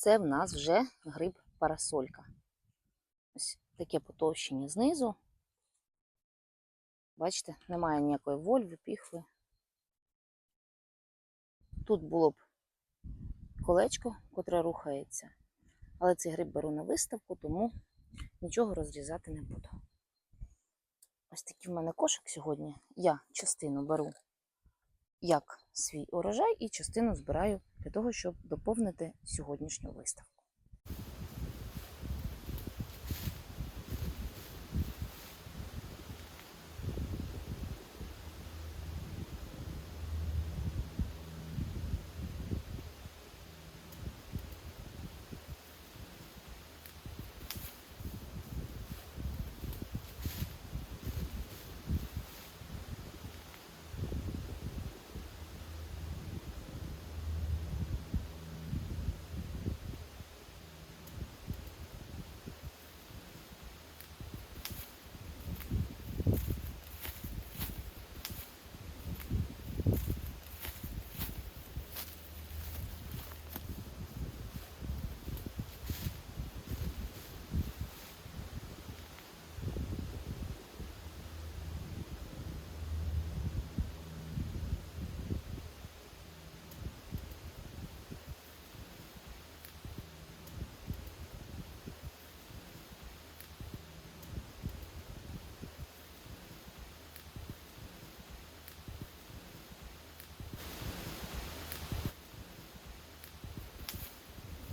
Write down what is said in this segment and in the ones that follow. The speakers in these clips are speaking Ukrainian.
це в нас вже гриб парасолька. Ось таке потовщення знизу. Бачите, немає ніякої вольви, піхви. Тут було б колечко, котре рухається. Але цей гриб беру на виставку, тому нічого розрізати не буду. Ось такий в мене кошик сьогодні. Я частину беру як свій урожай і частину збираю для того, щоб доповнити сьогоднішню виставку.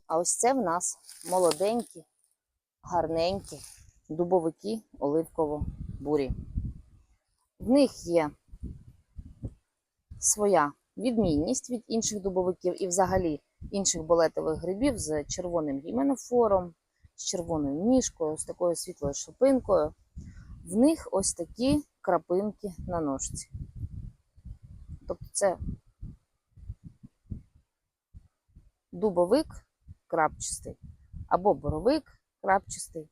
А ось це в нас молоденькі, гарненькі дубовики оливково-бурі. В них є своя відмінність від інших дубовиків і взагалі інших болетових грибів з червоним гіменофором, з червоною ніжкою, з такою світлою шипинкою. В них ось такі крапинки на ножці. Тобто це дубовик крапчастий або боровик крапчастий.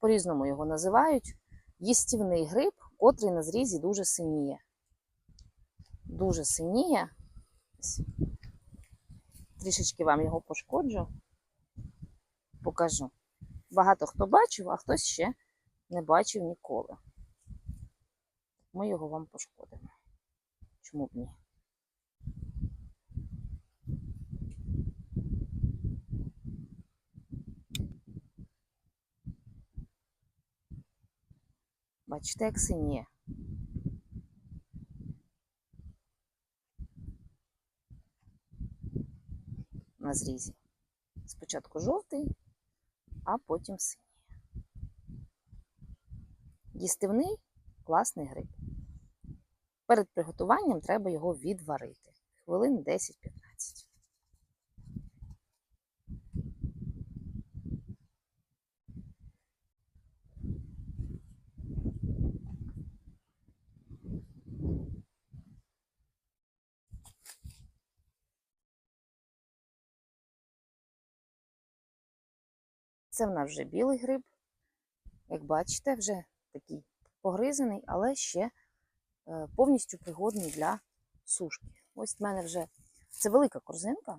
По-різному його називають. Їстівний гриб, котрий на зрізі дуже синіє. Дуже синіє. Трішечки вам його пошкоджу, покажу. Багато хто бачив, а хтось ще не бачив ніколи. Ми його вам пошкодимо. Чому б ні? Бачите, як синіє. На зрізі. Спочатку жовтий, а потім синій. Їстивний класний гриб. Перед приготуванням треба його відварити. Хвилин 10-15. Це в нас вже білий гриб. Як бачите, вже такий погризаний, але ще е, повністю пригодний для сушки. Ось в мене вже це велика корзинка.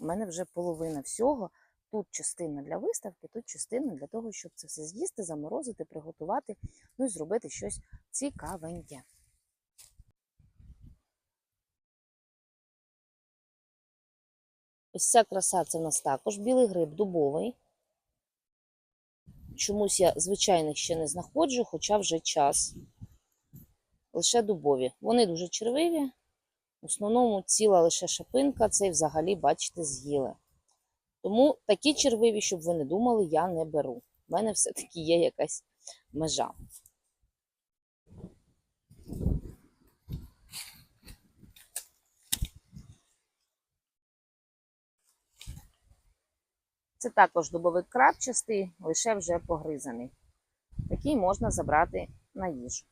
У мене вже половина всього. Тут частина для виставки, тут частина для того, щоб це все з'їсти, заморозити, приготувати, ну і зробити щось цікавеньке. Ось ця краса це в нас також білий гриб дубовий. Чомусь я звичайних ще не знаходжу, хоча вже час. Лише дубові. Вони дуже червиві. В основному ціла лише шапинка, цей взагалі, бачите, з'їли. Тому такі червиві, щоб ви не думали, я не беру. У мене все-таки є якась межа. Це також дубовик крапчастий, лише вже погризаний. Такий можна забрати на їжу.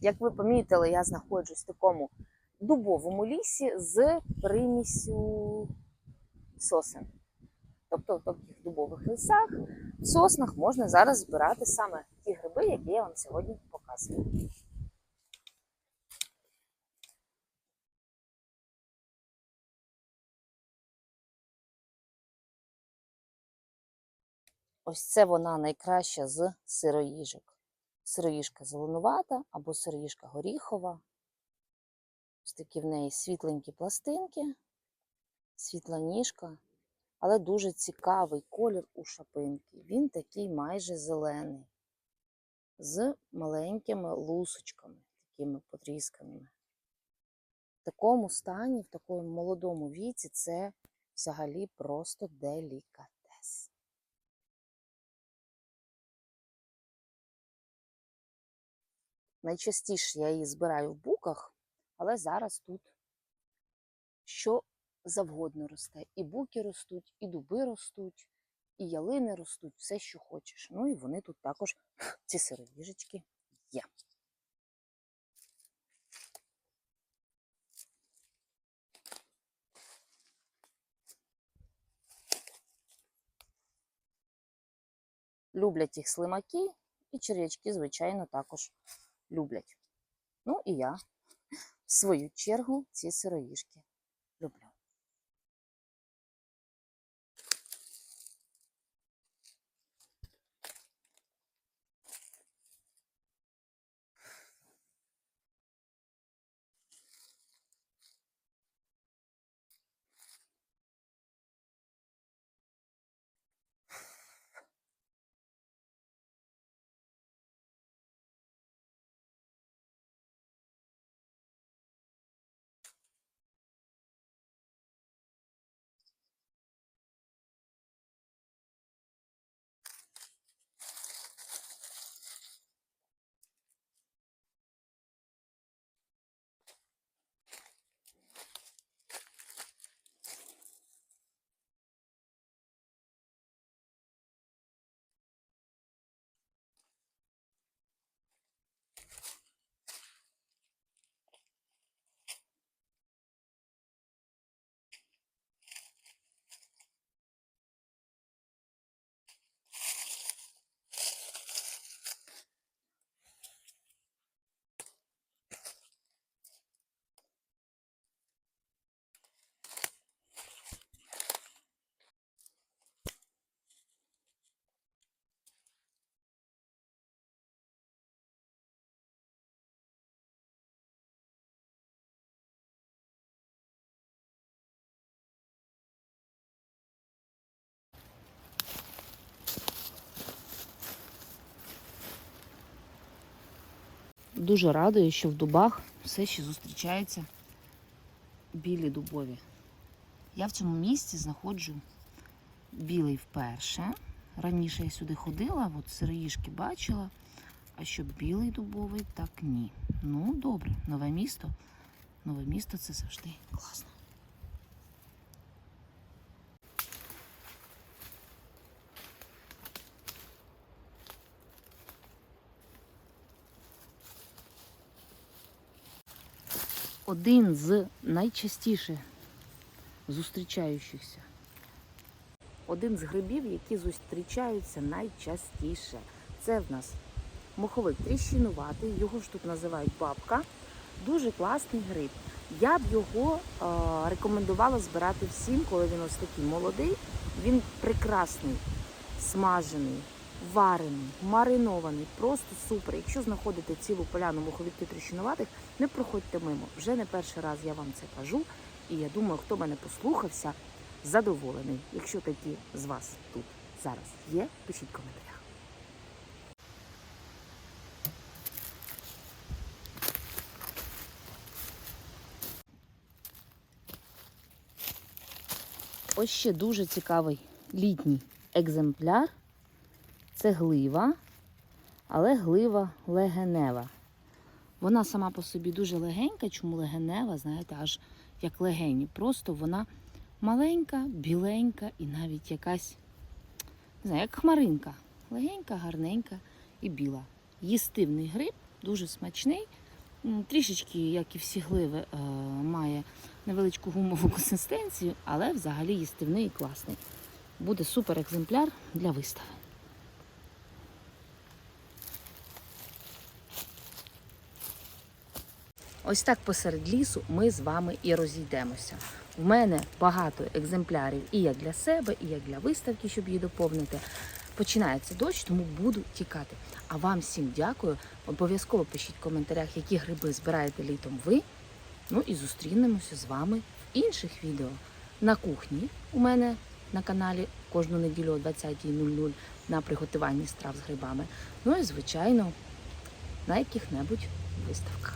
Як ви помітили, я знаходжусь в такому дубовому лісі з примісю сосен. Тобто в таких дубових лісах, в соснах можна зараз збирати саме ті гриби, які я вам сьогодні показую. Ось це вона найкраща з сироїжок. Сироїжка зеленувата або сироїжка горіхова. Ось такі в неї світленькі пластинки, світла ніжка, але дуже цікавий колір у шапинки. Він такий майже зелений, з маленькими лусочками, такими потрісканими. В такому стані, в такому молодому віці, це взагалі просто делікатес. Найчастіше я її збираю в буках, але зараз тут що завгодно росте. І буки ростуть, і дуби ростуть, і ялини ростуть, все, що хочеш. Ну і вони тут також, ці сировіжечки, є. Люблять їх слимаки, і черв'ячки, звичайно, також люблять. Ну і я, в свою чергу, ці сироїжки Дуже радує, що в дубах все ще зустрічаються білі дубові. Я в цьому місці знаходжу білий вперше. Раніше я сюди ходила, от сироїшки бачила, а що білий дубовий, так ні. Ну, добре, нове місто. Нове місто це завжди класно. Один з найчастіше зустрічаючихся. Один з грибів, які зустрічаються найчастіше. Це в нас моховик тріщинуватий, його ж тут називають бабка. Дуже класний гриб. Я б його е, рекомендувала збирати всім, коли він ось такий молодий. Він прекрасний, смажений, варений, маринований, просто супер. Якщо знаходите цілу поляну моховиків тріщинуватих, не проходьте мимо. Вже не перший раз я вам це кажу. І я думаю, хто мене послухався, задоволений. Якщо такі з вас тут зараз є, пишіть в коментарях. Ось ще дуже цікавий літній екземпляр. Це глива, але глива легенева. Вона сама по собі дуже легенька, чому легенева, знаєте, аж як легені. Просто вона маленька, біленька і навіть якась, не знаю, як хмаринка. Легенька, гарненька і біла. Їстивний гриб, дуже смачний. Трішечки, як і всі гливи, е, має невеличку гумову консистенцію, але взагалі їстивний і класний. Буде супер екземпляр для вистави. Ось так посеред лісу ми з вами і розійдемося. У мене багато екземплярів і як для себе, і як для виставки, щоб її доповнити. починається дощ, тому буду тікати. А вам всім дякую. Обов'язково пишіть в коментарях, які гриби збираєте літом ви. Ну і зустрінемося з вами в інших відео. На кухні у мене на каналі кожну неділю о 20.00 на приготуванні страв з грибами. Ну і, звичайно, на яких-небудь виставках.